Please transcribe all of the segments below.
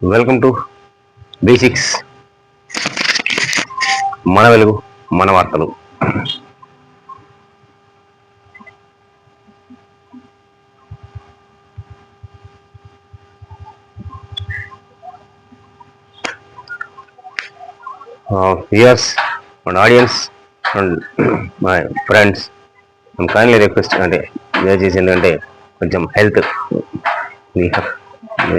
Welcome to basics మన వెలుగు మన వార్తలు. Viewers and audience and my friends kindly request అంటే దయచేసి ఏంటంటే కొంచెం హెల్త్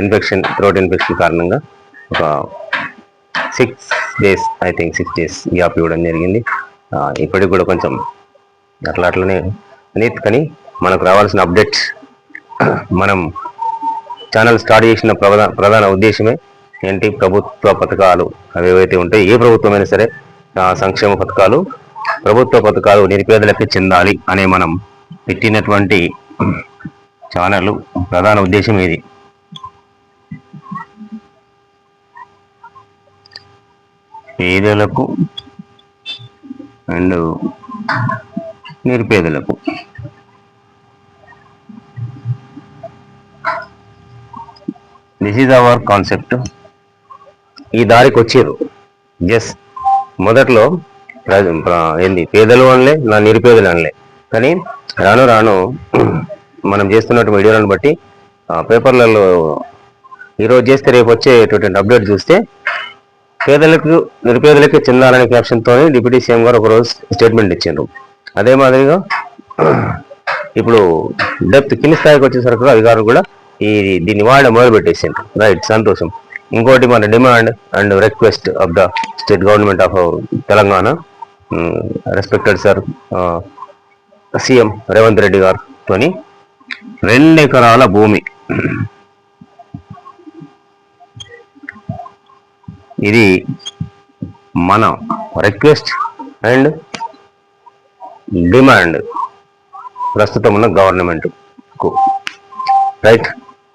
ఇన్ఫెక్షన్ థ్రోట్ ఇన్ఫెక్షన్ కారణంగా ఒక six days I think six days gap ఇవ్వడం జరిగింది. ఇప్పటికి కూడా కొంచెం అట్లా అట్లనే అనేది కానీ మనకు రావాల్సిన అప్డేట్స్ మనం ఛానల్ స్టార్ట్ చేసిన ప్రధాన ప్రధాన ఉద్దేశమే ఏంటి? ప్రభుత్వ పథకాలు అవి ఏవైతే ఉంటాయి ఏ ప్రభుత్వమైనా సరే సంక్షేమ పథకాలు ప్రభుత్వ పథకాలు నిరుపేదలకి చెందాలి అనే మనం పెట్టినటువంటి ఛానల్ ప్రధాన ఉద్దేశం ఇది. పేదలకు అండ్ నిరుపేదలకు. దిస్ ఈజ్ అవర్ కాన్సెప్ట్ ఈ దారికి వచ్చారు జస్ మొదట్లో ఏంది? పేదలు అనలే నా నిరుపేదలు అనలే. కానీ రాను రాను మనం చేస్తున్నట్టు వీడియోలను బట్టి పేపర్లలో ఈరోజు చేస్తే రేపు వచ్చేటటువంటి అప్డేట్ చూస్తే పేదలకు నిరుపేదలకు చెందాలనే క్యాప్షన్తో డిప్యూటీ సీఎం గారు ఒకరోజు స్టేట్మెంట్ ఇచ్చిండ్రు. అదే మాదిరిగా ఇప్పుడు డెప్త్ కింది స్థాయికి వచ్చేసరికి అధికారులు కూడా ఈ దీన్ని వాడడం మొదలు పెట్టేసిండ్రు రైట్ సంతోషం. ఇంకోటి మన demand and request of the state government of Telangana respected sir CM Revanth Reddy గారితోని రెండు ఎకరాల భూమి ఇది మన రిక్వెస్ట్ అండ్ డిమాండ్ ప్రస్తుతం ఉన్న గవర్నమెంట్కు రైట్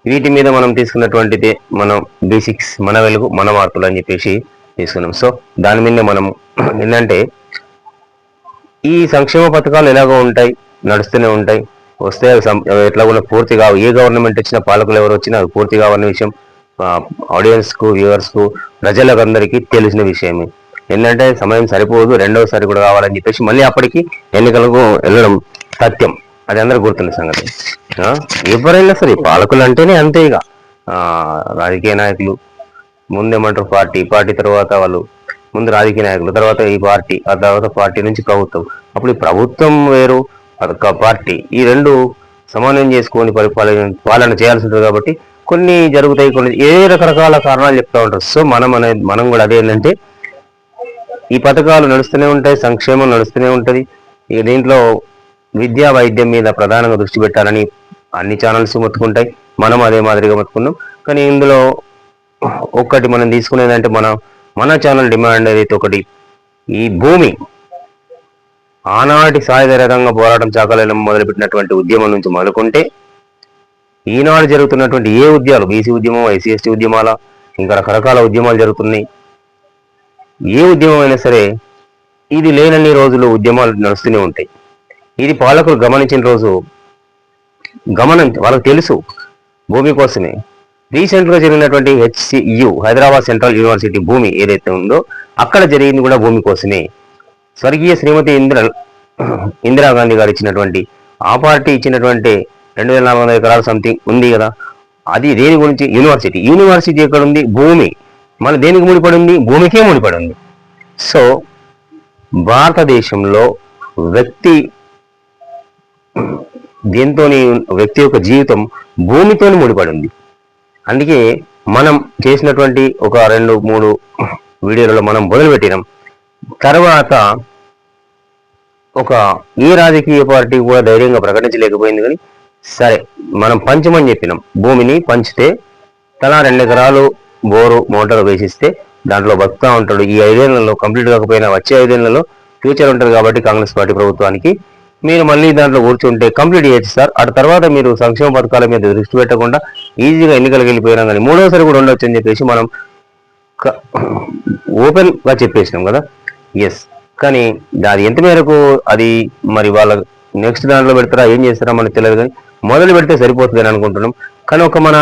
వీటి మీద మనం తీసుకున్నటువంటిది మనం బేసిక్స్ మన వెలుగు మన మార్పులు అని చెప్పేసి తీసుకున్నాం. సో దాని మీద మనం ఏంటంటే ఈ సంక్షేమ పథకాలు ఎలాగో ఉంటాయి నడుస్తూనే ఉంటాయి. వస్తే అవి అవి ఎట్లా కూడా పూర్తి కావు. ఏ గవర్నమెంట్ వచ్చినా పాలకులు ఎవరు వచ్చినా అవి పూర్తి కావన్న విషయం. ఆడియన్స్కు వ్యూవర్స్కు ప్రజలకు అందరికీ తెలిసిన విషయమే. ఏంటంటే సమయం సరిపోదు రెండవసారి కూడా కావాలని చెప్పేసి మళ్ళీ అప్పటికి ఎన్నికలకు వెళ్ళడం సత్యం. అది అందరూ గుర్తున్న సంగతి. ఎవరైనా సరే పాలకులు అంటేనే అంతే ఇక. రాజకీయ నాయకులు ముందేమంటారు పార్టీ పార్టీ తర్వాత వాళ్ళు ముందు రాజకీయ నాయకులు తర్వాత ఈ పార్టీ ఆ తర్వాత పార్టీ నుంచి ప్రభుత్వం. అప్పుడు ఈ ప్రభుత్వం వేరు పార్టీ. ఈ రెండు సమన్వయం చేసుకొని పరిపాలన పాలన చేయాల్సి ఉంటుంది కాబట్టి కొన్ని జరుగుతాయి కొన్ని ఏ రకరకాల కారణాలు చెప్తా ఉంటారు. సో మనం అనేది మనం కూడా అదే ఏంటంటే ఈ పథకాలు నడుస్తూనే ఉంటాయి సంక్షేమం నడుస్తూనే ఉంటుంది. ఇక దీంట్లో విద్యా వైద్యం మీద ప్రధానంగా దృష్టి పెట్టాలని అన్ని ఛానల్స్ మొత్తుకుంటాయి. మనం అదే మాదిరిగా మొత్తుకున్నాం. కానీ ఇందులో ఒక్కటి మనం తీసుకునేదంటే మన మన ఛానల్ డిమాండ్ ఏదైతే ఒకటి ఈ భూమి ఆనాటి సాయుధ రకంగా పోరాటం చాకలేలం మొదలుపెట్టినటువంటి ఉద్యమం నుంచి మొదలుకుంటే ఈనాడు జరుగుతున్నటువంటి ఏ ఉద్యమాలు బీసీ ఉద్యమం ఎస్సీ ఎస్టీ ఉద్యమాల ఇంకా రకరకాల ఉద్యమాలు జరుగుతున్నాయి. ఏ ఉద్యమం అయినా సరే ఇది లేనన్ని రోజులు ఉద్యమాలు నడుస్తూనే ఉంటాయి. ఇది పాలకులు గమనించిన రోజు గమనం వాళ్ళకి తెలుసు భూమి కోసమే. రీసెంట్గా జరిగినటువంటి హెచ్సియు హైదరాబాద్ సెంట్రల్ యూనివర్సిటీ భూమి ఏదైతే ఉందో అక్కడ జరిగింది కూడా భూమి కోసమే. స్వర్గీయ శ్రీమతి ఇందిర ఇందిరాగాంధీ గారు ఇచ్చినటువంటి ఆ పార్టీ ఇచ్చినటువంటి రెండు వేల నాలుగు వందల ఎకరాల సంథింగ్ ఉంది కదా. అది దేని గురించి? యూనివర్సిటీ. యూనివర్సిటీ ఎక్కడ ఉంది భూమి. మన దేనికి ముడిపడి ఉంది భూమికే ముడిపడి ఉంది సో భారతదేశంలో వ్యక్తి దీంతో వ్యక్తి యొక్క జీవితం భూమితో ముడిపడి ఉంది అందుకే మనం చేసినటువంటి ఒక రెండు మూడు వీడియోలలో మనం మొదలుపెట్టినాం. తర్వాత ఒక ఏ రాజకీయ పార్టీ కూడా ధైర్యంగా ప్రకటించలేకపోయింది కానీ సరే మనం పంచమని చెప్పినాం. భూమిని పంచితే తలా రెండు ఎకరాలు బోరు మోటార్ వేసిస్తే దాంట్లో బతుకుతా ఉంటాడు. ఈ ఐదేళ్ళలో కంప్లీట్ కాకపోయినా వచ్చే ఐదేళ్ళలో ఫ్యూచర్ ఉంటుంది కాబట్టి కాంగ్రెస్ పార్టీ ప్రభుత్వానికి. మీరు మళ్ళీ దాంట్లో కూర్చుంటే కంప్లీట్ చేయొచ్చు సార్. ఆ తర్వాత మీరు సంక్షేమ పథకాల మీద దృష్టి పెట్టకుండా ఈజీగా ఎన్నికలకు వెళ్ళిపోయినా కానీ మూడోసారి కూడా ఉండొచ్చు అని చెప్పేసి మనం ఓపెన్గా చెప్పేసినాం కదా? ఎస్ కానీ అది ఎంత మేరకు అది మరి వాళ్ళ నెక్స్ట్ దాంట్లో పెడతారా? ఏం చేస్తారా మనకు తెలియదు కానీ మొదలు పెడితే సరిపోతుంది అని అనుకుంటున్నాం. కానీ ఒక మన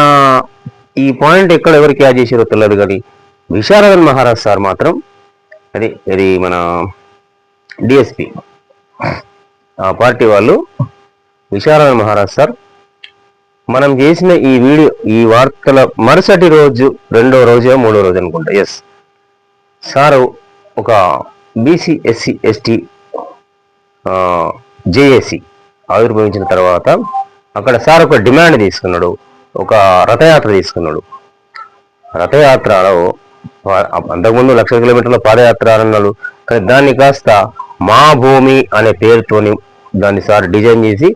ఈ పాయింట్ ఎక్కడ ఎవరు క్యాచ్ చేసారో తెలియదు కానీ విశారదన్ మహారాజ్ సార్ మాత్రం అది ఇది మన డిఎస్పి ఆ పార్టీ వాళ్ళు విశారదన్ మహారాజ్ సార్ మనం చేసిన ఈ వీడియో ఈ వార్తల మరుసటి రోజు రెండో రోజు మూడో రోజు అనుకుంటా. ఎస్ సారు ఒక బీసీ ఎస్సీ ఎస్టీ జేఏసి ఆవిర్భవించిన తర్వాత అక్కడ సార్ ఒక డిమాండ్ తీసుకున్నాడు. ఒక రథయాత్ర తీసుకున్నాడు. రథయాత్రలో అంతకుముందు లక్ష కిలోమీటర్ల పాదయాత్ర అన్నాడు కానీ దాన్ని కాస్త మా భూమి అనే పేరుతోని దాన్ని సార్ డిజైన్ చేసి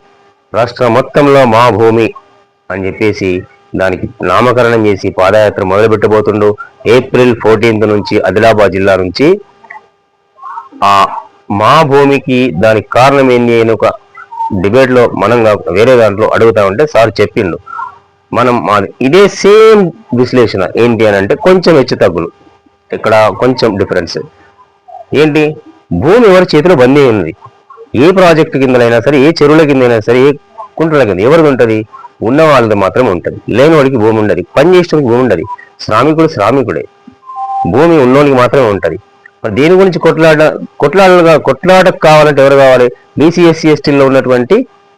రాష్ట్రం మొత్తంలో మా భూమి అని చెప్పేసి దానికి నామకరణం చేసి పాదయాత్ర మొదలు పెట్టబోతుండు ఏప్రిల్ ఫోర్టీన్త్ నుంచి ఆదిలాబాద్ జిల్లా నుంచి ఆ మా భూమికి దానికి కారణం ఏంది అని ఒక డిబేట్లో మనం వేరే దాంట్లో అడుగుతా ఉంటే సార్ చెప్పిండు. మనం మా- ఇదే సేమ్ విశ్లేషణ ఏంటి అని అంటే కొంచెం హెచ్చు తగ్గులు. ఇక్కడ కొంచెం డిఫరెన్స్. ఏంటి? భూమి ఎవరి చేతిలో బందీ ఉంది ఏ ప్రాజెక్టు కిందనైనా సరే ఏ చెరువుల కిందైనా సరే ఏ కుంటల కింద ఎవరిది ఉంటుంది? ఉన్న వాళ్ళది మాత్రం ఉంటుంది. లేని వాడికి భూమి ఉండదు. పని చేసేవాడికి భూమి ఉండదు. శ్రామికుడు శ్రామికుడే. భూమి ఉన్నోనికి మాత్రమే ఉంటుంది. మరి దీని గురించి కొట్లాడ కొట్లాడలుగా కొట్లాడకు కావాలంటే ఎవరు కావాలి? బీసీ ఎస్సీ ఉన్నటువంటి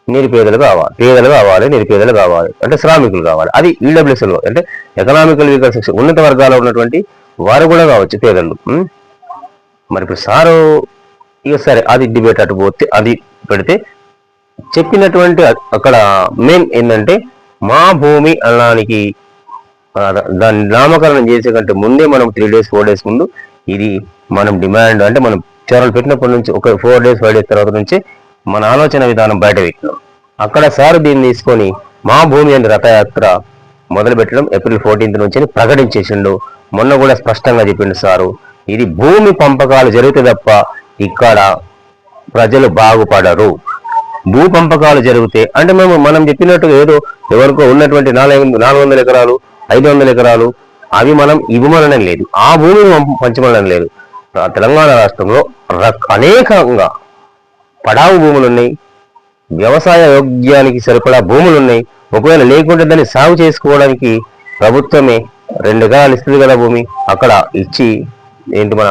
నిరుపేదలు కావాలి పేదలు కావాలి నిరుపేదలు కావాలి అంటే శ్రామికులు కావాలి. అది ఈడబ్ల్యూఎస్ఎల్లో అంటే ఎకనామికల్ వీకర్ సెక్షన్ ఉన్నత వర్గాల్లో ఉన్నటువంటి వారు కూడా కావచ్చు పేదలు. మరి ఇప్పుడు సారు ఇక సరే అది డిబేట్ అటు పోతే అది పెడితే చెప్పినటువంటి అక్కడ మెయిన్ ఏంటంటే మా భూమి అనడానికి దాన్ని నామకరణం చేసే కంటే ముందే మనం త్రీ డేస్ ఫోర్ డేస్ ముందు ఇది మనం డిమాండ్ అంటే మనం చీరలు పెట్టినప్పటి నుంచి ఒక ఫోర్ డేస్ ఫైవ్ డేస్ తర్వాత నుంచి మన ఆలోచన విధానం బయట పెట్టినాం అక్కడ సార్ దీన్ని తీసుకొని మా భూమి అని రథయాత్ర మొదలు పెట్టడం ఏప్రిల్ ఫోర్టీన్త్ నుంచి ప్రకటించేసిండు. మొన్న కూడా స్పష్టంగా చెప్పిండు సారు ఇది భూమి పంపకాలు జరిగితే తప్ప ఇక్కడ ప్రజలు బాగుపడరు. భూ పంపకాలు జరిగితే అంటే మేము మనం చెప్పినట్టుగా ఏదో ఎవరికో ఉన్నటువంటి నాలుగు నాలుగు వందల ఎకరాలు ఐదు వందల ఎకరాలు అవి మనం ఇవ్వమనడం లేదు. ఆ భూమిని పంచమనడం లేదు. తెలంగాణ రాష్ట్రంలో అనేకంగా పడావు భూములు ఉన్నాయి వ్యవసాయ యోగ్యానికి సరిపడా భూములు ఉన్నాయి ఒకవేళ లేకుంటే దాన్ని సాగు చేసుకోవడానికి ప్రభుత్వమే రెండు ఎకరాలు ఇస్తుంది కదా భూమి. అక్కడ ఇచ్చి ఏంటి మన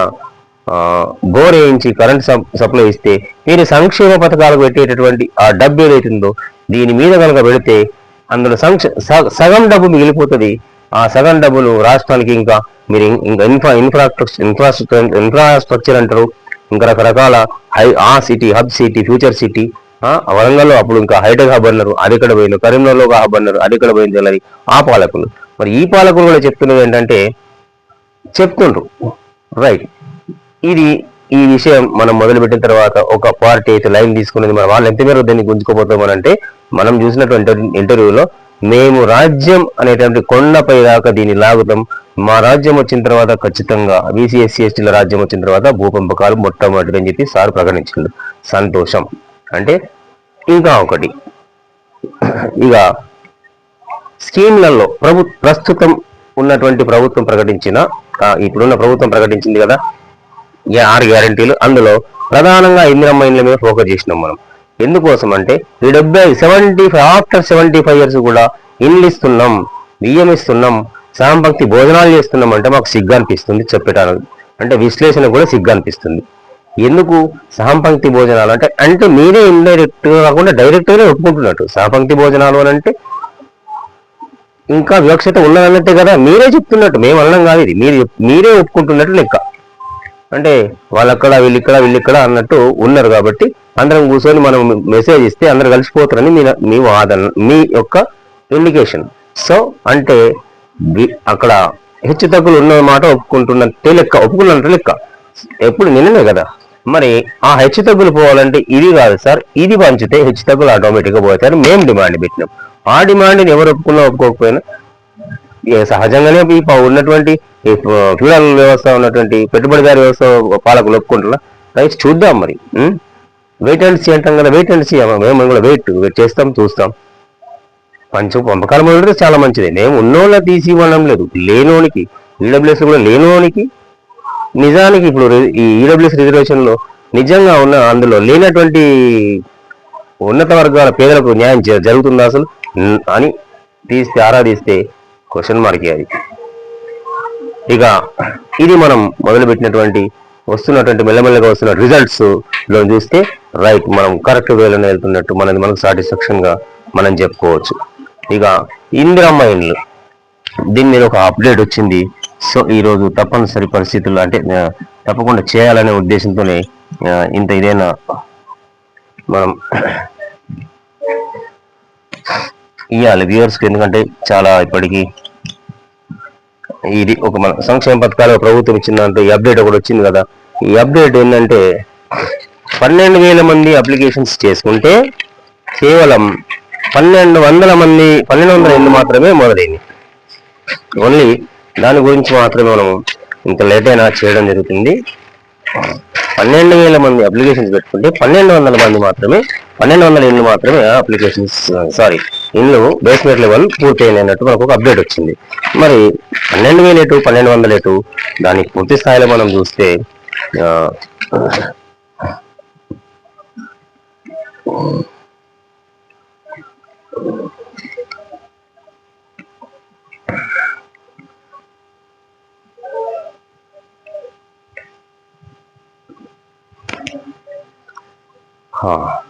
ఆ, బోర్ వేయించి కరెంట్ సప్- సప్లై ఇస్తే మీరు సంక్షేమ పథకాలకు పెట్టేటటువంటి ఆ డబ్బు ఏదైతుందో దీని మీద కనుక పెడితే అందులో సంక్ష సగం డబ్బు మిగిలిపోతుంది. ఆ సగం డబ్బులు రాష్ట్రానికి ఇంకా మీరు ఇంకా ఇన్ఫ్రా ఇన్ఫ్రాస్ట్రక్చర్ ఇన్ఫ్రాస్ట్రక్చర్ ఇన్ఫ్రాస్ట్రక్చర్ అంటారు. ఇంకా రకరకాల హై ఆ city hub city future city వరంగల్లో అప్పుడు ఇంకా హైటెక్ హబ్ అన్నారు. అది ఇక్కడ పోయింది కరీంనగర్లో ఒక హబ్ అన్నారు. అది ఇక్కడ పోయింది తెలియదు ఆ పాలకులు. మరి ఈ పాలకులు కూడా చెప్తున్నది ఏంటంటే చెప్తుండ్రు. రైట్. ఇది ఈ విషయం మనం మొదలుపెట్టిన తర్వాత ఒక పార్టీ అయితే లైన్ తీసుకున్నది. మరి వాళ్ళు ఎంత మేర దీన్ని గుంజుకోపోతామని అంటే మనం చూసినటువంటి ఇంటర్వ్యూలో మేము రాజ్యం అనేటువంటి కొండపై దాకా దీన్ని లాగుతాం. మా రాజ్యం వచ్చిన తర్వాత ఖచ్చితంగా బీసీ ఎస్సీ ఎస్టీల రాజ్యం వచ్చిన తర్వాత భూపంపకాలు మొట్టమొదటి అని చెప్పి సార్ ప్రకటించిండు. సంతోషం. అంటే ఇంకా ఒకటి. ఇక స్కీమ్లలో ప్రభు ప్రస్తుతం ఉన్నటువంటి ప్రభుత్వం ప్రకటించిన ఇప్పుడున్న ప్రభుత్వం ప్రకటించింది కదా? ఆరు గ్యారంటీలు. అందులో ప్రధానంగా ఇందిరమ్మ ఇండ్ల మీద ఫోకస్ చేసినాం మనం. ఎందుకోసం అంటే ఈ డెబ్బై seventy five after seventy five years కూడా ఇండ్లు ఇస్తున్నాం బియ్యం ఇస్తున్నాం సాంభక్తి భోజనాలు చేస్తున్నాం అంటే మాకు సిగ్గు అనిపిస్తుంది చెప్పటానికి. అంటే విశ్లేషణ కూడా సిగ్గు అనిపిస్తుంది ఎందుకు? సాంపంక్తి భోజనాలు అంటే అంటే మీరే ఇండైరెక్ట్గా కాకుండా డైరెక్ట్గానే ఒప్పుకుంటున్నట్టు. సాంపంక్తి భోజనాలు అని అంటే ఇంకా వివక్షత ఉన్నదన్నట్టే కదా. మీరే చెప్తున్నట్టు. మేము అనడం కాదు ఇది. మీరు మీరే ఒప్పుకుంటున్నట్టు లెక్క. అంటే వాళ్ళక్కడ వీళ్ళిక్కడ వీళ్ళిక్కడ అన్నట్టు ఉన్నారు కాబట్టి అందరం కూర్చొని మనం మెసేజ్ ఇస్తే అందరు కలిసిపోతారని మీ మీ వాదన మీ యొక్క ఇండికేషన్ సో అంటే అక్కడ హెచ్చు తగ్గులు ఉన్న మాట ఒప్పుకుంటున్నట్టే లెక్క ఒప్పుకున్నట్టు లెక్క. ఎప్పుడు నిన్ననే కదా? మరి ఆ హెచ్చు తగ్గులు పోవాలంటే ఇది కాదు సార్ ఇది పంచితే హెచ్చు తగ్గులు ఆటోమేటిక్గా పోతాయని మేము డిమాండ్ పెట్టినాం. ఆ డిమాండ్ని ఎవరు ఒప్పుకున్నా ఒప్పుకోకపోయినా సహజంగానే ఈ ఉన్నటువంటి ఫ్యూడల్ వ్యవస్థ ఉన్నటువంటి పెట్టుబడిదారి వ్యవస్థ పాలకులు ఒప్పుకుంటున్నా రైట్ చూద్దాం మరి. వెయిట్ అండ్ సీ అంటాం కదా వెయిట్ అండ్ సీ మేము కూడా వెయిట్ చేస్తాం చూస్తాం. పంచం పంపకాల మొదలు చాలా మంచిది. మేము ఉన్నోళ్ళ తీసి ఇవ్వడం లేదు. లేనోనికి ఈడబ్ల్యూఎస్ కూడా లేనోనికి నిజానికి ఇప్పుడు ఈ ఈడబ్ల్యూఎస్ రిజర్వేషన్లో నిజంగా ఉన్న అందులో లేనటువంటి ఉన్నత వర్గాల పేదలకు న్యాయం జ- జరుగుతుందా అసలు? అని తీస్తే ఆరాధిస్తే క్వశ్చన్ మార్కే అది. ఇక ఇది మనం మొదలుపెట్టినటువంటి వస్తున్నటువంటి మెల్లమెల్లగా వస్తున్న రిజల్ట్స్లో చూస్తే రైట్ మనం కరెక్ట్ వేలోనే వెళ్తున్నట్టు మనది మనకు సాటిస్ఫాక్షన్గా మనం చెప్పుకోవచ్చు. ఇక ఇందిరమ్మ ఇండ్లు దీని మీద ఒక అప్డేట్ వచ్చింది. సో ఈరోజు తప్పనిసరి పరిస్థితుల్లో అంటే తప్పకుండా చేయాలనే ఉద్దేశంతోనే ఇంత ఇదైనా మనం ఇవ్వాలి వ్యూవర్స్కి ఎందుకంటే చాలా ఇప్పటికీ ఇది ఒక మన సంక్షేమ పథకాలు ప్రభుత్వం ఇచ్చిన దాంట్లో ఈ అప్డేట్ ఒకటి వచ్చింది కదా. ఈ అప్డేట్ ఏంటంటే పన్నెండు వేల మంది అప్లికేషన్స్ చేసుకుంటే కేవలం పన్నెండు వందల మంది పన్నెండు వందల ఎనిమిది మాత్రమే మొదలైంది. ఓన్లీ దాని గురించి మాత్రమే మనం ఇంత లేట్ అయినా చేయడం జరుగుతుంది. పన్నెండు వేల మంది అప్లికేషన్స్ పెట్టుకుంటే పన్నెండు వందల మంది మాత్రమే పన్నెండు వందల ఇళ్ళు మాత్రమే అప్లికేషన్స్ సారీ ఇల్లు బేస్మెంట్ లెవెల్ పూర్తయినట్టు మనకు ఒక అప్డేట్ వచ్చింది మరి పన్నెండు వేలు ఎటు పన్నెండు వందలు ఎటు దాని పూర్తి స్థాయిలో మనం చూస్తే Huh.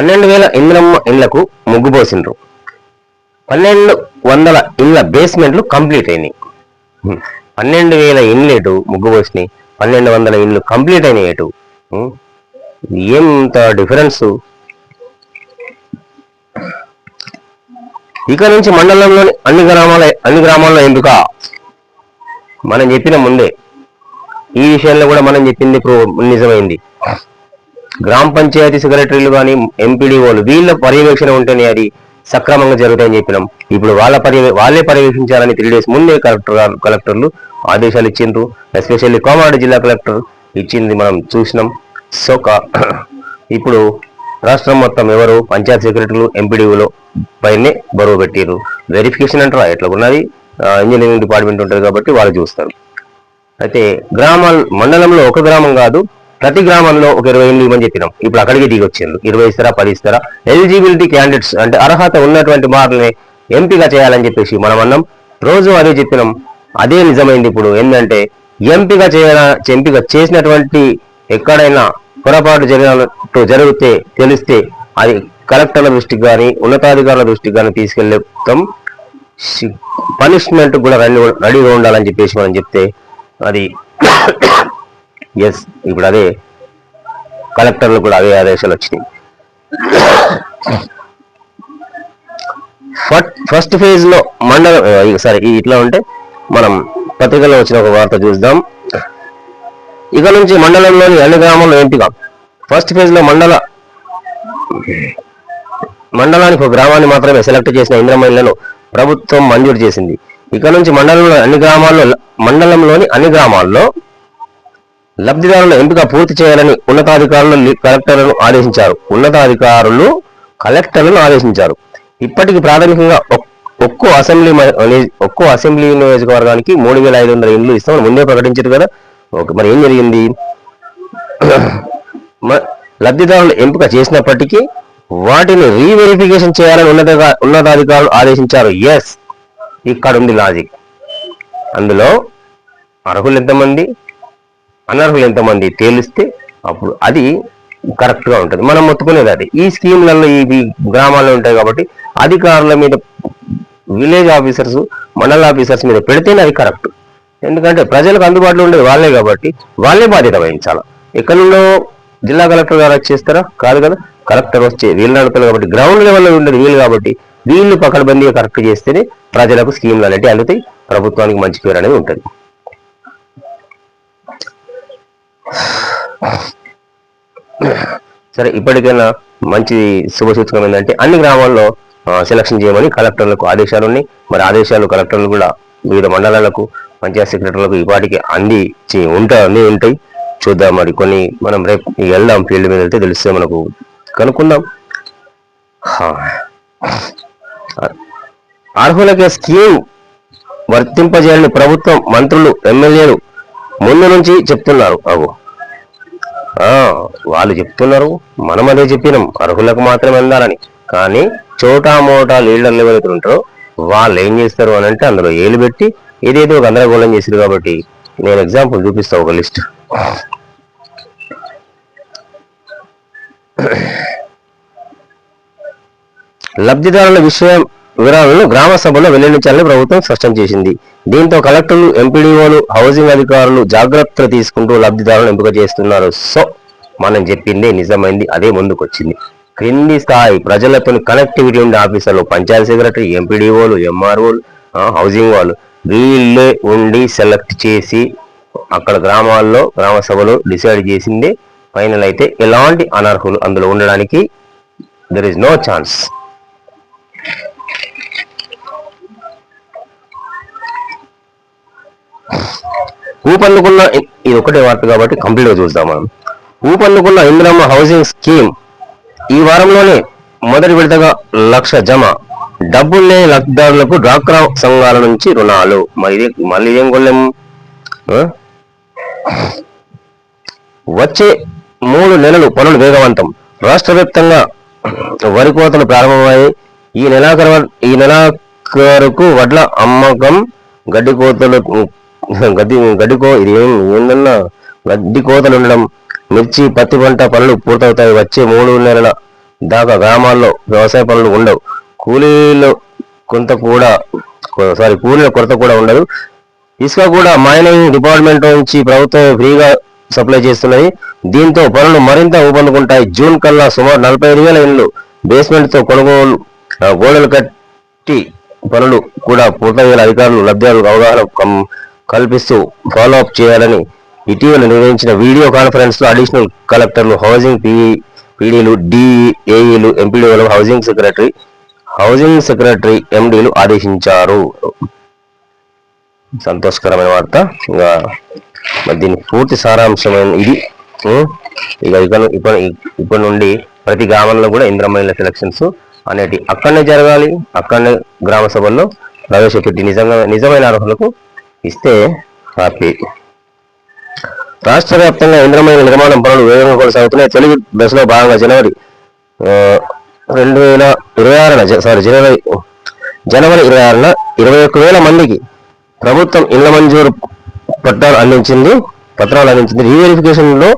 పన్నెండు వేల ఇంద్రమ్మ ఇళ్ళకు ముగ్గు పోసిండ్రు. పన్నెండు వందల ఇళ్ళ బేస్మెంట్లు కంప్లీట్ అయినాయి. పన్నెండు వేల ఇండ్లు ఎటు ముగ్గు పోసినాయి? పన్నెండు వందల ఇండ్లు కంప్లీట్ అయినాయి ఎటు? ఎంత డిఫరెన్స్? ఇక నుంచి మండలంలోని అన్ని గ్రామాల అన్ని గ్రామాల్లో ఎందుక? మనం చెప్పిన ముందే. ఈ విషయంలో కూడా మనం చెప్పింది నిజమైంది. గ్రామ పంచాయతీ సెక్రటరీలు కానీ ఎంపీడీఓలు వీళ్ళ పర్యవేక్షణ ఉంటేనే అది సక్రమంగా జరుగుతాయని చెప్పినాం. ఇప్పుడు వాళ్ళ పర్యవే వాళ్ళే పర్యవేక్షించాలని త్రీ డేస్ ముందే కలెక్టర్ కలెక్టర్లు ఆదేశాలు ఇచ్చిండ్రు. ఎస్పెషల్లీ కోమారెడ్డి జిల్లా కలెక్టర్ ఇచ్చింది మనం చూసినాం. సో ఇప్పుడు రాష్ట్రం మొత్తం ఎవరు? పంచాయతీ సెక్రటరీలు ఎంపీడీఓలు పైనే బరువు పెట్టారు వెరిఫికేషన్ అంటారా? ఎట్లా ఉన్నది? ఇంజనీరింగ్ డిపార్ట్మెంట్ ఉంటుంది కాబట్టి వాళ్ళు చూస్తారు. అయితే గ్రామాల మండలంలో ఒక గ్రామం కాదు ప్రతి గ్రామంలో ఒక ఇరవై ఎనిమిది మంది చెప్పినాం ఇప్పుడు అక్కడికి దిగి వచ్చింది ఇరవై ఇస్తారా పది ఇస్తారా? ఎలిజిబిలిటీ క్యాండిడేట్స్ అంటే అర్హత ఉన్నటువంటి వారిని ఎంపిక చేయాలని చెప్పేసి మనం అన్నాం. రోజు అదే చెప్పినాం. అదే నిజమైంది ఇప్పుడు. ఏంటంటే ఎంపిక చేయాల ఎంపిక చేసినటువంటి ఎక్కడైనా పొరపాటు జరిగినట్టు జరిగితే తెలిస్తే అది కలెక్టర్ల దృష్టికి కానీ ఉన్నతాధికారుల దృష్టికి కానీ తీసుకెళ్తాం పనిష్మెంట్ కూడా రెడీ రెడీగా ఉండాలని చెప్పేసి మనం చెప్తే అది ఎస్ ఇప్పుడు అదే కలెక్టర్లు కూడా అదే ఆదేశాలు వచ్చినాయి. ఫస్ట్ ఫేజ్లో మండలం సరే ఇట్లా ఉంటే మనం పత్రికలో వచ్చిన ఒక వార్త చూద్దాం. ఇక నుంచి మండలంలోని అన్ని గ్రామాల్లో ఎంపిక ఫస్ట్ ఫేజ్లో మండల మండలానికి ఒక గ్రామాన్ని మాత్రమే సెలెక్ట్ చేసిన ఇంద్రమైళ్ళను ప్రభుత్వం మంజూరు చేసింది. ఇక నుంచి మండలంలో అన్ని గ్రామాల్లో మండలంలోని అన్ని గ్రామాల్లో లబ్ధిదారుల ఎంపిక పూర్తి చేయాలని ఉన్నతాధికారులు కలెక్టర్లను ఆదేశించారు. ఉన్నతాధికారులు కలెక్టర్లను ఆదేశించారు. ఇప్పటికి ప్రాథమికంగా ఒక్కో అసెంబ్లీ ఒక్కో అసెంబ్లీ నియోజకవర్గానికి మూడు వేల ఐదు వందల ఇండ్లు ఇస్తామని ముందే ప్రకటించారు కదా. ఓకే మరి ఏం జరిగింది? మ- లబ్ధిదారులు ఎంపిక చేసినప్పటికీ వాటిని రీవెరిఫికేషన్ చేయాలని ఉన్నత ఉన్నతాధికారులు ఆదేశించారు. ఎస్ ఇక్కడ ఉంది లాజిక్ అందులో అర్హులు ఎంతమంది? అనర్హులు ఎంతమంది తేలిస్తే అప్పుడు అది కరెక్ట్గా ఉంటుంది. మనం మొత్తుకునేది అది. ఈ స్కీమ్లలో ఇవి గ్రామాల్లో ఉంటాయి కాబట్టి అధికారుల మీద విలేజ్ ఆఫీసర్స్ మండల ఆఫీసర్స్ మీద పెడితేనే అది కరెక్ట్ ఎందుకంటే ప్రజలకు అందుబాటులో ఉండేది వాళ్ళే కాబట్టి వాళ్ళే బాధ్యత వహించాలి. ఎక్కడ జిల్లా కలెక్టర్ గారు వచ్చేస్తారా కాదు కదా. కలెక్టర్ వచ్చే వీళ్ళు నడుపుతారు కాబట్టి గ్రౌండ్ లెవెల్లో ఉండేది వీళ్ళు కాబట్టి వీళ్ళు పకడ్బందీగా కరెక్ట్ చేస్తేనే ప్రజలకు స్కీమ్లు అనేవి అందుతాయి. ప్రభుత్వానికి మంచి పేరు అనేది ఉంటుంది. సరే ఇప్పటికైనా మంచి శుభసూచకం ఏంటంటే అన్ని గ్రామాల్లో సెలక్షన్ చేయమని కలెక్టర్లకు ఆదేశాలు ఉన్నాయి మరి ఆదేశాలు కలెక్టర్లు కూడా వివిధ మండలాలకు పంచాయత్ సెక్రటరీలకు ఇవాటికి అంది చే- ఉంటా అన్నీ ఉంటాయి. చూద్దాం మరి కొన్ని మనం రేపు వెళ్దాం ఫీల్డ్ మీద వెళ్తే తెలిస్తే మనకు కనుక్కుందాం. అర్హులకే స్కీమ్ వర్తింపజేయాలని ప్రభుత్వం మంత్రులు ఎమ్మెల్యేలు ముందు నుంచి చెప్తున్నారు అవు వాళ్ళు చెప్తున్నారు. మనం అదే చెప్పినాం. అర్హులకు మాత్రమే అందాలని. కానీ చోటా మోటా లీడర్లు ఎవరైతుంటారో వాళ్ళు ఏం చేస్తారు అని అంటే అందులో ఏలు పెట్టి ఏదేదో గందరగోళం చేశారు కాబట్టి నేను ఎగ్జాంపుల్ చూపిస్తా ఒక లిస్ట్ లబ్ధిదారుల విషయం వివరాలను గ్రామ సభలో వెల్లడించాలని ప్రభుత్వం స్పష్టం చేసింది. దీంతో కలెక్టర్లు ఎంపీడీఓలు హౌసింగ్ అధికారులు జాగ్రత్తలు తీసుకుంటూ లబ్ధిదారులను ఎంపిక చేస్తున్నారు. సో మనం చెప్పింది నిజమైంది అదే ముందుకొచ్చింది. క్రింది స్థాయి ప్రజలతో కనెక్టివిటీ ఉండే ఆఫీసర్లు పంచాయతీ సెక్రటరీ ఎంపీడీఓలు ఎంఆర్ఓలు హౌసింగ్ వాళ్ళు వీళ్ళే ఉండి సెలెక్ట్ చేసి అక్కడ గ్రామాల్లో గ్రామ సభలో డిసైడ్ చేసింది. ఫైనల్ అయితే ఎలాంటి అనర్హులు అందులో ఉండడానికి దెర్ ఇస్ నో ఛాన్స్ ఊపందుకున్న ఇది ఒకటే వార్త కాబట్టి కంప్లీట్గా చూద్దాం మనం. ఊపందుకున్న ఇందిరమ్మ హౌసింగ్ స్కీమ్ ఈ వారంలోనే మొదటి విడతగా లక్ష జమ. డబ్బులు లేని లబ్ధిదారులకు డ్వాక్రా సంఘాల నుంచి రుణాలు. మరి మళ్ళీ ఏం కొల్లేము వచ్చే మూడు నెలలు పనులు వేగవంతం. రాష్ట్ర వ్యాప్తంగా వరి కోతలు ప్రారంభమయ్యాయి. ఈ నెలాఖరు ఈ నెలాఖరుకు వడ్ల అమ్మకం గడ్డి కోతలు గడ్డి గడ్డికో ఇది ఏం ఏందన్నా? గడ్డి కోతలు ఉండడం మిర్చి పత్తి పంట పనులు పూర్తవుతాయి. వచ్చే మూడు నెలల దాకా గ్రామాల్లో వ్యవసాయ పనులు ఉండవు. కూలీలు కొంత కూడా సారీ కూలీల కొరత కూడా ఉండదు. ఇసుక కూడా మైనింగ్ డిపార్ట్మెంట్ నుంచి ప్రభుత్వం ఫ్రీగా సప్లై చేస్తున్నది. దీంతో పనులు మరింత ఊపందుకుంటాయి. జూన్ కల్లా సుమారు నలభై ఐదు వేల ఇండ్లు బేస్మెంట్తో కొనుగోలు గోడలు కట్టి పనులు కూడా పూర్తయ్యేలా అధికారులు లబ్ధిదారులకు అవగాహన కల్పిస్తూ ఫాలో అప్ చేయాలని ఇటీవల నిర్వహించిన వీడియో కాన్ఫరెన్స్లో అడిషనల్ కలెక్టర్లు హౌసింగ్ పి పీడీలు డిఏఈలు ఎంపీడీలు హౌసింగ్ సెక్రటరీ హౌసింగ్ సెక్రటరీ ఎండీలు ఆదేశించారు. సంతోషకరమైన వార్త. ఇంకా దీని పూర్తి సారాంశమైన ఇది. ఇక ఇక ఇప్పటి ఇప్పటి నుండి ప్రతి గ్రామంలో కూడా ఇంద్రమైన సెలక్షన్స్ అనేటి అక్కడనే జరగాలి. అక్కడనే గ్రామ సభల్లో ప్రవేశపెట్టి నిజంగా నిజమైన అర్హులకు ఇస్తే హ్యాపీ రాష్ట్ర వ్యాప్తంగా ఇంద్రమైన నిర్మాణం పనులు వేగంగా కొనసాగుతున్నాయి. తెలుగు దశలో భాగంగా జనవరి రెండు వేల ఇరవై ఆరున సారీ జనవరి జనవరి ఇరవై ఆరున ఇరవై ఒక్క వేల మందికి ప్రభుత్వం ఇళ్ళ మంజూరు పట్టాలు అందించింది పత్రాలు అందించింది. రీవెరిఫికేషన్లో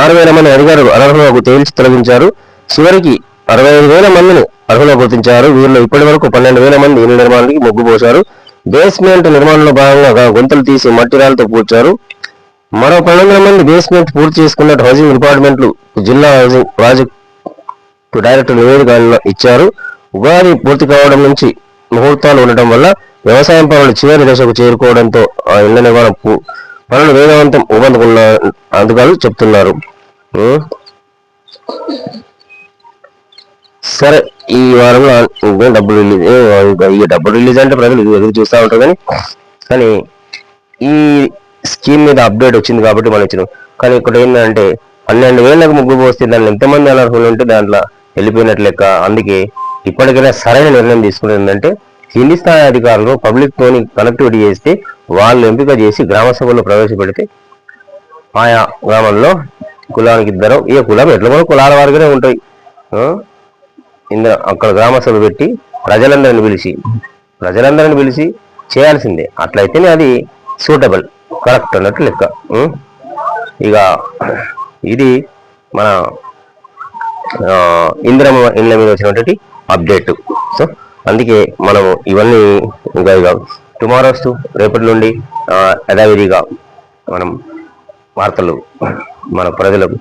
ఆరు వేల మంది అధికారులు అర్హులకు తేల్చి తొలగించారు. చివరికి అరవై ఐదు వేల మందిని అర్హులు గుర్తించారు. వీరిలో ఇప్పటి వరకు పన్నెండు వేల మంది ఇళ్ళ నిర్మాణానికి మొగ్గు పోశారు. బేస్మెంట్ నిర్మాణంలో భాగంగా గుంతలు తీసి మట్టి రాళ్ళతో పూడ్చారు. మరో పన్నెండు మంది బేస్మెంట్ పూర్తి చేసుకున్నట్టు హౌసింగ్ డిపార్ట్మెంట్లు జిల్లా హౌసింగ్ ప్రాజెక్టు డైరెక్టర్ నివేదికలను ఇచ్చారు. ఉగాది పూర్తి కావడం నుంచి ముహూర్తాలు ఉండటం వల్ల వ్యవసాయం పనులు చివరి దశకు చేరుకోవడంతో ఆ ఇళ్ళ నిర్మాణం పనులు వేగవంతం ఊపందుకున్న అధికారులు చెప్తున్నారు. సరే ఈ వారంలో ఇంకా డబ్బులు రిలీజ్ ఈ డబ్బులు రిలీజ్ అంటే ప్రజలు ఎదురు చూస్తూ ఉంటారు కానీ కానీ ఈ స్కీమ్ మీద అప్డేట్ వచ్చింది కాబట్టి మనం ఇచ్చినాం కానీ ఇక్కడ ఏంటంటే పన్నెండు వేలకు ముగ్గు పోస్తే దాన్ని ఎంతమంది అనర్హులు ఉంటే దాంట్లో వెళ్ళిపోయినట్లు లెక్క. అందుకే ఇప్పటికైనా సరైన నిర్ణయం తీసుకునేది ఏంటంటే కింది స్థాయి అధికారులు పబ్లిక్ తోని కనెక్టివిటీ చేస్తే వాళ్ళు ఎంపిక చేసి గ్రామ సభలో ప్రవేశపెడితే ఆయా గ్రామంలో కులానికి ఇద్దరు ఏ కులం ఎట్లా కూడా కులాల వారిగానే ఉంటాయి. ఇందులో అక్కడ గ్రామసభ పెట్టి ప్రజలందరిని పిలిచి ప్రజలందరిని పిలిచి చేయాల్సిందే. అట్లయితేనే అది సూటబుల్ కరెక్ట్ అన్నట్టు లెక్క. ఇక ఇది మన ఆ, ఇందిరమ్మ ఇండ్ల మీద వచ్చినటువంటి అప్డేట్. సో అందుకే మనము ఇవన్నీ ఇంకా ఇక టుమారోస్ రేపటి నుండి యథావిధిగా మనం వార్తలు మన ప్రజలకు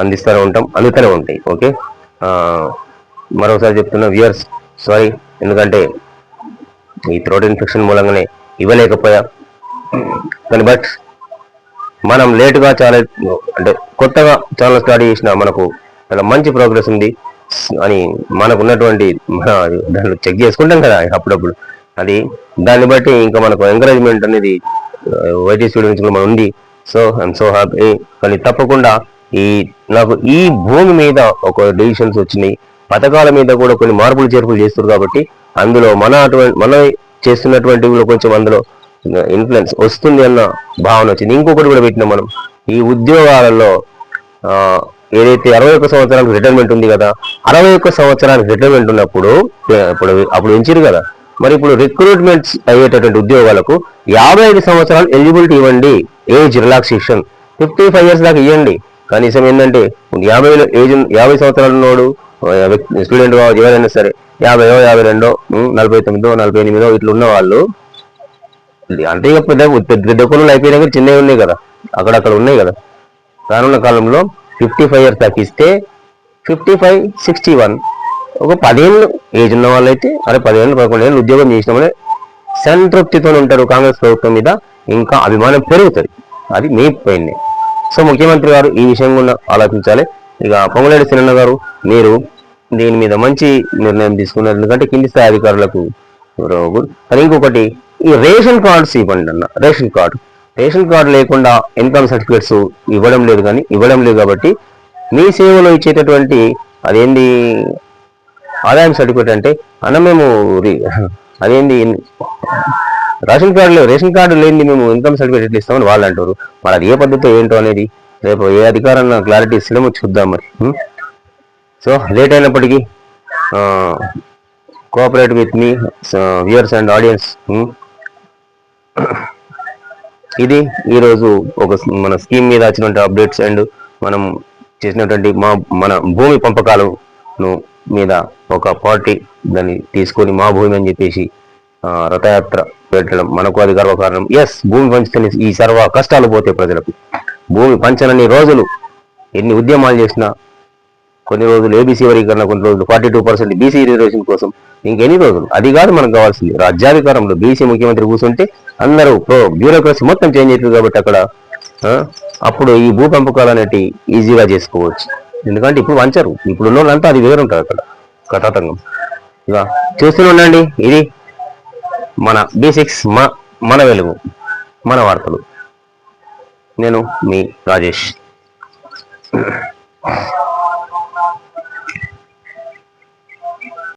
అందిస్తూనే ఉంటాం అందుతూనే ఉంటాయి. ఓకే? మరొకసారి చెప్తున్నా వ్యూయర్స్ సారీ ఎందుకంటే ఈ థ్రోట్ ఇన్ఫెక్షన్ మూలంగానే ఇవ్వలేకపోయా. కానీ బట్ మనం లేటుగా చాలా అంటే కొత్తగా ఛానల్ స్టార్ట్ చేసిన మనకు చాలా మంచి ప్రోగ్రెస్ ఉంది. అని మనకు ఉన్నటువంటి మన దాంట్లో చెక్ చేసుకుంటాం కదా అప్పుడప్పుడు. అది దాన్ని బట్టి ఇంకా మనకు ఎంకరేజ్మెంట్ అనేది వైటీ స్టూడెంట్స్ కూడా మన ఉంది. సో ఐఎమ్ సో హ్యాపీ కానీ తప్పకుండా ఈ నాకు ఈ భూమి మీద ఒక డెసిషన్స్ వచ్చినాయి. పథకాల మీద కూడా కొన్ని మార్పులు చేర్పులు చేస్తారు కాబట్టి అందులో మన అటువంటి మన చేస్తున్నటువంటి కొంచెం అందులో ఇన్ఫ్లుయెన్స్ వస్తుంది అన్న భావన వచ్చింది. ఇంకొకటి కూడా పెట్టినాం మనం. ఈ ఉద్యోగాలలో ఏదైతే అరవై ఒక్క సంవత్సరానికి రిటైర్మెంట్ ఉంది కదా అరవై ఒక్క సంవత్సరానికి రిటైర్మెంట్ ఉన్నప్పుడు ఇప్పుడు అప్పుడు ఎంచారు కదా. మరి ఇప్పుడు రిక్రూట్మెంట్స్ అయ్యేటటువంటి ఉద్యోగాలకు యాభై ఐదు సంవత్సరాలు ఎలిజిబిలిటీ ఇవ్వండి. Age relaxation fifty five years దాకా ఇవ్వండి కనీసం ఏంటంటే యాభై ఏజ్ యాభై సంవత్సరాలు ఉన్నోడు స్టూడెంట్ కావచ్చు ఎవరైనా సరే యాభైయో యాభై రెండో నలభై తొమ్మిదో నలభై ఎనిమిదో ఇట్లా ఉన్న వాళ్ళు అంటే ఇక పెద్ద పెద్ద పెద్ద కొనులు అయిపోయినాక చిన్నవి ఉన్నాయి కదా. అక్కడక్కడ ఉన్నాయి కదా. రానున్న కాలంలో ఫిఫ్టీ ఫైవ్ ఇయర్స్ దాకా ఇస్తే ఫిఫ్టీ ఫైవ్ సిక్స్టీ వన్ ఒక పదేళ్ళు ఏజ్ ఉన్న వాళ్ళైతే అరే పదిహేను పదకొండు ఏళ్ళు ఉద్యోగం చేసినామని సంతృప్తితో ఉంటారు కాంగ్రెస్ ప్రభుత్వం మీద ఇంకా అభిమానం పెరుగుతుంది. అది మీ పైన. సో ముఖ్యమంత్రి గారు ఈ విషయం కూడా ఆలోచించాలి. ఇక పొంగులేడి సినన్న గారు మీరు దీని మీద మంచి నిర్ణయం తీసుకున్నారు. ఎందుకంటే కింది స్థాయి అధికారులకు ఎవరో గుడ్. కానీ ఇంకొకటి ఈ రేషన్ కార్డ్స్ ఇవ్వండి అన్న రేషన్ కార్డు. రేషన్ కార్డు లేకుండా ఇన్కమ్ సర్టిఫికేట్స్ ఇవ్వడం లేదు కానీ ఇవ్వడం లేదు కాబట్టి మీ సేవలో ఇచ్చేటటువంటి అదేంది ఆదాయం సర్టిఫికేట్ అంటే అన్న మేము అదేంది రేషన్ కార్డులో రేషన్ కార్డు లేని మేము ఇన్కమ్ సర్టిఫికేట్ ఎట్లా ఇస్తామని వాళ్ళు అంటారు. మరి అది ఏ పద్ధతితో ఏంటో అనేది రేపు ఏ అధికారాన్ని క్లారిటీ ఇస్తామో చూద్దాం మరి. సో లేట్ అయినప్పటికీ cooperate with me viewers and audience ఇది ఈరోజు ఒక మన స్కీమ్ మీద వచ్చినటువంటి అప్డేట్స్ అండ్ మనం చేసినటువంటి మా మన భూమి పంపకాలను మీద ఒక పార్టీ దాన్ని తీసుకొని మా భూమి అని చెప్పేసి రథయాత్ర పెట్టడం మనకు అది గర్వకారణం. ఎస్ భూమి పంచుకొని ఈ సర్వ కష్టాలు పోతాయి ప్రజలకు. భూమి పంచనని రోజులు ఎన్ని ఉద్యమాలు చేసినా కొన్ని రోజులు ఏబీసీ వర్గీకరణ కొన్ని రోజులు forty two percent BC reservation కోసం ఇంకెన్ని రోజులు? అది కాదు మనకు కావాల్సింది. రాజ్యాధికారంలో బీసీ ముఖ్యమంత్రి కూర్చుంటే అందరూ బ్యూరోక్రసీ మొత్తం చేంజ్ అవుతుంది కాబట్టి అక్కడ అప్పుడు ఈ భూ పెంపకాలు అనేటి ఈజీగా చేసుకోవచ్చు. ఎందుకంటే ఇప్పుడు వంచరు. ఇప్పుడు ఉన్న వాళ్ళంతా అది ఉంటుంది అక్కడ కటాతంగం ఇలా చూస్తూనే ఉండండి. ఇది మన బీ సిక్స్ మన వెలుగు మన వార్తలు. నేను మీ రాజేష్.